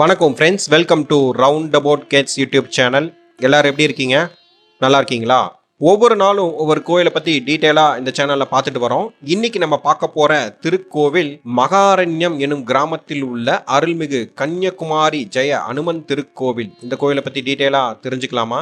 வணக்கம் friends welcome to round about cats YouTube channel எல்லோரும் எப்படி இருக்கீங்க? நல்லா இருக்கீங்களா? ஒவ்வொரு நாளும் ஒவ்வொரு கோயிலை பற்றி டீட்டெயிலாக இந்த சேனலில் பார்த்துட்டு வரோம். இன்னைக்கு நம்ம பார்க்க போகிற திருக்கோவில் மகாரண்யம் எனும் கிராமத்தில் உள்ள அருள்மிகு கன்னியகுமாரி ஜெய அனுமன் திருக்கோவில். இந்த கோயிலை பற்றி டீட்டெயிலாக தெரிஞ்சுக்கலாமா?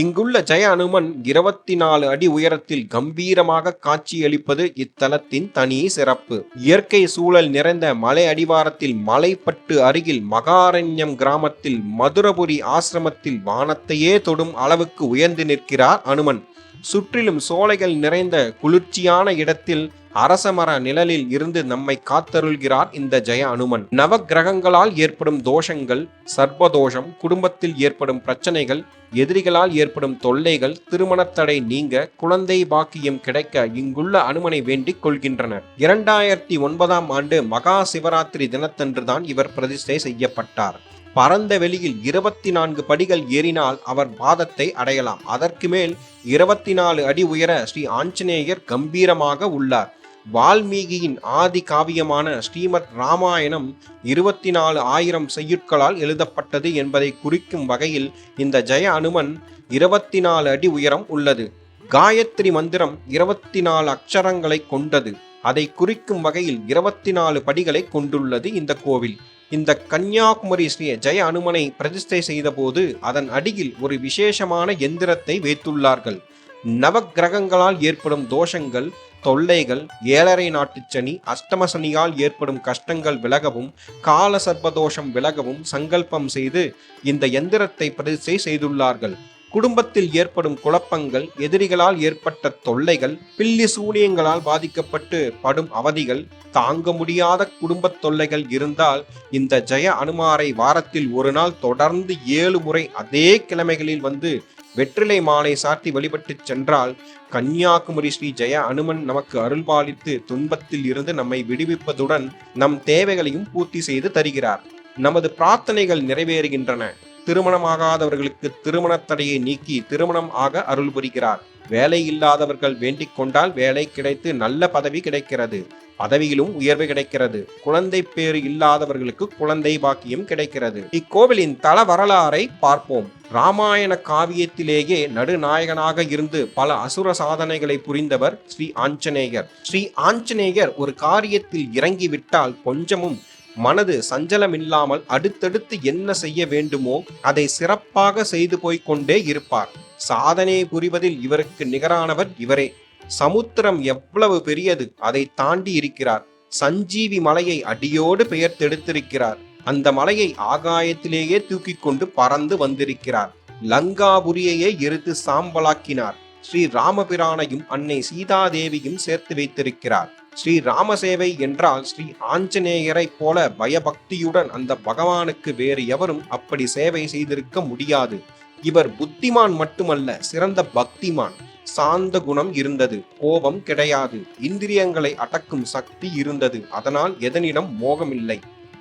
இங்குள்ள ஜெய அனுமன் இருபத்தி நாலு அடி உயரத்தில் கம்பீரமாக காட்சியளிப்பது இத்தலத்தின் தனி சிறப்பு. இயற்கை சூழல் நிறைந்த மலை அடிவாரத்தில் மலைப்பட்டு அருகில் மகாரண்யம் கிராமத்தில் மதுரபுரி ஆசிரமத்தில் வானத்தையே தொடும் அளவுக்கு உயர்ந்து நிற்கிறார் அனுமன். சுற்றிலும் சோலைகள் நிறைந்த குளிர்ச்சியான இடத்தில் அரசமர நிழலில் இருந்து நம்மை காத்தருள்கிறார் இந்த ஜெய அனுமன். நவ கிரகங்களால் ஏற்படும் தோஷங்கள் சர்ப்பதோஷம் குடும்பத்தில் ஏற்படும் பிரச்சனைகள் எதிரிகளால் ஏற்படும் தொல்லைகள் திருமணத்தடை நீங்க குழந்தை பாக்கியம் கிடைக்க இங்குள்ள அனுமனை வேண்டிக் கொள்கின்றனர். இரண்டாயிரத்தி ஒன்பதாம் ஆண்டு மகா சிவராத்திரி தினத்தன்றுதான் இவர் பிரதிஷ்டை செய்யப்பட்டார். பரந்த வெளியில் இருபத்தி நான்கு படிகள் ஏறினால் அவர் பாதத்தை அடையலாம். அதற்கு மேல் இருபத்தி நாலு அடி உயர ஸ்ரீ ஆஞ்சநேயர் கம்பீரமாக உள்ளார். வால்மீகியின் ஆதி காவியமான ஸ்ரீமத் ராமாயணம் இருபத்தி நாலு ஆயிரம் செய்யுட்களால் எழுதப்பட்டது என்பதை குறிக்கும் வகையில் இந்த ஜெய அனுமன் இருபத்தி நாலு அடி உயரம் உள்ளது. காயத்ரி மந்திரம் இருபத்தி நாலு அக்ஷரங்களை கொண்டது. அதை குறிக்கும் வகையில் இருபத்தி நாலு படிகளை கொண்டுள்ளது இந்த கோவில். இந்த கன்னியாகுமரி ஸ்ரீ ஜெய அனுமனை பிரதிஷ்டை செய்தபோது அதன் அடியில் ஒரு விசேஷமான எந்திரத்தை வைத்துள்ளார்கள். நவக்கிரகங்களால் ஏற்படும் தோஷங்கள் தொல்லைகள் ஏழரை நாட்டுச்சனி அஷ்டம சனியால் ஏற்படும் கஷ்டங்கள் விலகவும் கால சர்ப்பதோஷம் விலகவும் சங்கல்பம் செய்து இந்த எந்திரத்தை பிரதிஷ்டை செய்துள்ளார்கள். குடும்பத்தில் ஏற்படும் குழப்பங்கள் எதிரிகளால் ஏற்பட்ட தொல்லைகள் பில்லி சூனியங்களால் பாதிக்கப்பட்டு படும் அவதிகள் தாங்க முடியாத குடும்ப தொல்லைகள் இருந்தால் இந்த ஜெய அனுமாரை வாரத்தில் ஒரு நாள் தொடர்ந்து ஏழு முறை அதே கிழமைகளில் வந்து வெற்றிலை மாலை சாத்தி வழிபட்டு சென்றால் கன்னியாகுமரி ஸ்ரீ ஜெய அனுமன் நமக்கு அருள்பாலித்து துன்பத்தில் இருந்து நம்மை விடுவிப்பதுடன் நம் தேவைகளையும் பூர்த்தி செய்து தருகிறார். நமது பிரார்த்தனைகள் நிறைவேறுகின்றன. திருமணமாகாதவர்களுக்கு திருமண தடையை நீக்கி திருமணம் ஆக அருள் புரிகிறார். வேலை இல்லாதவர்கள் வேண்டிக் கொண்டால் வேலை கிடைத்து நல்ல பதவி கிடைக்கிறது. பதவியிலும் உயர்வு கிடைக்கிறது. குழந்தை பேறு இல்லாதவர்களுக்கு குழந்தை பாக்கியம் கிடைக்கிறது. இக்கோவிலின் தல வரலாறை பார்ப்போம். ராமாயண காவியத்திலேயே நடுநாயகனாக இருந்து பல அசுர சாதனைகளை புரிந்தவர் ஸ்ரீ ஆஞ்சநேயர். ஸ்ரீ ஆஞ்சநேயர் ஒரு காரியத்தில் இறங்கிவிட்டால் கொஞ்சமும் மனது சஞ்சலமில்லாமல் அடுத்தடுத்து என்ன செய்ய வேண்டுமோ அதை சிறப்பாக செய்து போய்கொண்டே இருப்பார். சாதனை புரிவதில் இவருக்கு நிகரானவர் இவரே. சமுத்திரம் எவ்வளவு பெரியது? அதை தாண்டி இருக்கிறார். சஞ்சீவி மலையை அடியோடு பெயர்த்தெடுத்திருக்கிறார். அந்த மலையை ஆகாயத்திலேயே தூக்கி கொண்டு பறந்து வந்திருக்கிறார். லங்காபுரியையே எரித்து சாம்பலாக்கினார். ஸ்ரீ ராமபிரானையும் அன்னை சீதாதேவியும் சேர்த்து வைத்திருக்கிறார். ஸ்ரீ ராமசேவை என்றால் ஸ்ரீ ஆஞ்சநேயரை போல பயபக்தியுடன் அந்த பகவானுக்கு வேறு எவரும் அப்படி சேவை செய்திருக்க முடியாது. இவர் புத்திமான் மட்டுமல்ல சிறந்த பக்திமான். சாந்த குணம் இருந்தது கோபம் கிடையாது. இந்திரியங்களை அடக்கும் சக்தி இருந்தது அதனால் எதனிடம் மோகமில்லை.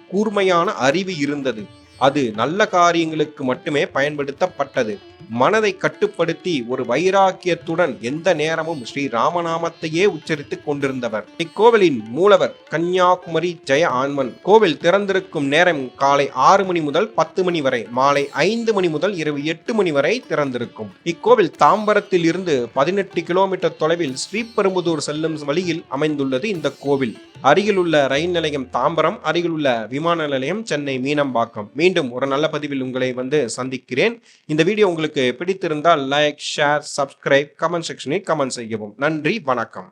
கூர்மையான அறிவு இருந்தது. அது நல்ல காரியங்களுக்கு மட்டுமே பயன்படுத்தப்பட்டது. மனதை கட்டுப்படுத்தி ஒரு வைராக்கியத்துடன் எந்த நேரமும் ஸ்ரீ ராமநாமத்தையே உச்சரித்துக் கொண்டிருந்தவர். இக்கோவிலின் மூலவர் கன்னியாகுமரி ஜெய ஆன்மன். கோவில் திறந்திருக்கும் நேரம் காலை ஆறு மணி முதல் பத்து மணி வரை மாலை ஐந்து மணி முதல் இரவு எட்டு மணி வரை திறந்திருக்கும். இக்கோவில் தாம்பரத்தில் இருந்து பதினெட்டு கிலோமீட்டர் தொலைவில் ஸ்ரீபெரும்புதூர் செல்லும் வழியில் அமைந்துள்ளது இந்த கோவில். அருகிலுள்ள ரயில் நிலையம் தாம்பரம் அருகிலுள்ள விமான நிலையம் சென்னை மீனம்பாக்கம். மீன் மீண்டும் ஒரு நல்ல பதிவில் உங்களை வந்து சந்திக்கிறேன். இந்த வீடியோ உங்களுக்கு பிடித்திருந்தால் லைக் ஷேர் சப்ஸ்கிரைப் கமெண்ட் செக்ஷனில் கமெண்ட் செய்யவும். நன்றி வணக்கம்.